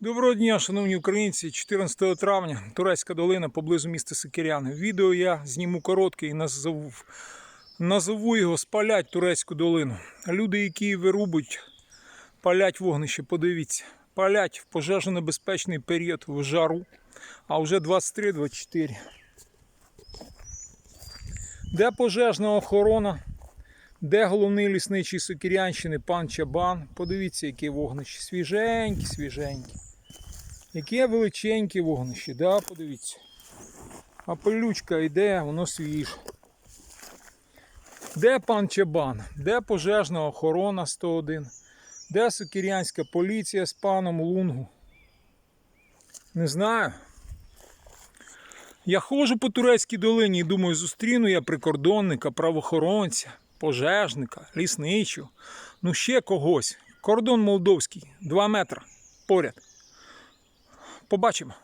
Доброго дня, шановні українці. 14 травня, Турецька долина поблизу міста Сикіряни. Відео я зніму коротке і назову, назову його Спалять Турецьку долину. Люди, які вирубують, палять вогнище, подивіться. Палять в пожежонебезпечний період в жару, а вже 23-24. Де пожежна охорона? Де головний лісничий Сокірянщини пан Чабан? Подивіться, яке вогнище. Свіженькі, свіженькі. Яке величеньке вогнище, да, подивіться. А пилючка йде, воно свіже. Де пан Чабан? Де пожежна охорона 101? Де сокірянська поліція з паном Лунгу? Не знаю. Я ходжу по турецькій долині і думаю, зустріну я прикордонника, правоохоронця, пожежника, лісничу, ну ще когось. Кордон молдовський, 2 метри поряд. Побачимо.